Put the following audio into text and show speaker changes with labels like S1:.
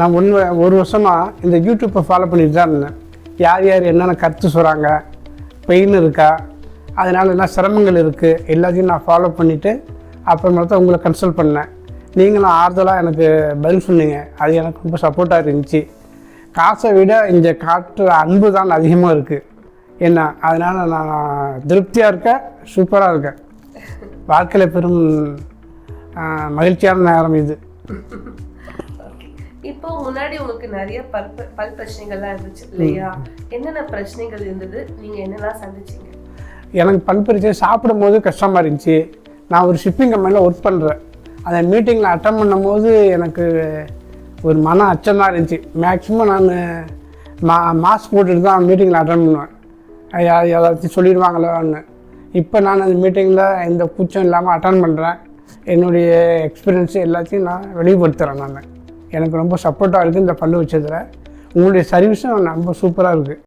S1: நான் ஒன்று ஒரு வருஷமாக இந்த யூடியூப்பை ஃபாலோ பண்ணிட்டு தான் இருந்தேன். யார் யார் என்னென்ன கருத்து சொல்கிறாங்க பெயின் இருக்கா அதனால் என்ன சிரமங்கள் இருக்குது எல்லாத்தையும் நான் ஃபாலோ பண்ணிவிட்டு அப்புறமா தான் உங்களை கன்சல்ட் பண்ணேன். நீங்களும் ஆறுதலாக எனக்கு பதில் சொன்னீங்க. அது எனக்கு ரொம்ப சப்போர்ட்டாக இருந்துச்சு. காசை விட இந்த காட்டுற அன்பு தான் அதிகமாக இருக்குது என்ன அதனால் நான் திருப்தியாக இருக்கேன் சூப்பராக இருக்கேன். வாழ்க்கையில் பெரும் மகிழ்ச்சியான நேரம் இது.
S2: இப்போ முன்னாடி உங்களுக்கு நிறைய பல் பல் பிரச்சனைகள்லாம் இருந்துச்சு இல்லையா? என்னென்ன பிரச்சனைகள் இருந்தது? நீங்க என்னெல்லாம் சந்திச்சீங்க?
S1: எனக்கு பல் பிரச்சனை சாப்பிடும் போது கஷ்டமாக இருந்துச்சு. நான் ஒரு ஷிப்பிங் கம்பெனியில் ஒர்க் பண்ணுறேன் அந்த மீட்டிங்கில் அட்டன் பண்ணும்போது எனக்கு ஒரு மன அச்சம் தான் இருந்துச்சு. மேக்ஸிமம் நான் மா மாஸ்க் போட்டுட்டு தான் மீட்டிங்கில் அட்டன் பண்ணுவேன். ஐயா ஏதாச்சும் சொல்லிடுவாங்களோன்னு இப்போ நான் அந்த மீட்டிங்கில் எந்த கூச்சம் இல்லாமல் அட்டன் பண்ணுறேன் என்னுடைய எக்ஸ்பீரியன்ஸ் எல்லாத்தையும் நான் வெளிப்படுத்துகிறேன் நான். எனக்கு ரொம்ப சப்போர்ட்டாக இருக்குது இந்த பல்லு வச்சதில். உங்களுடைய சர்வீஸும் ரொம்ப சூப்பராக இருக்குது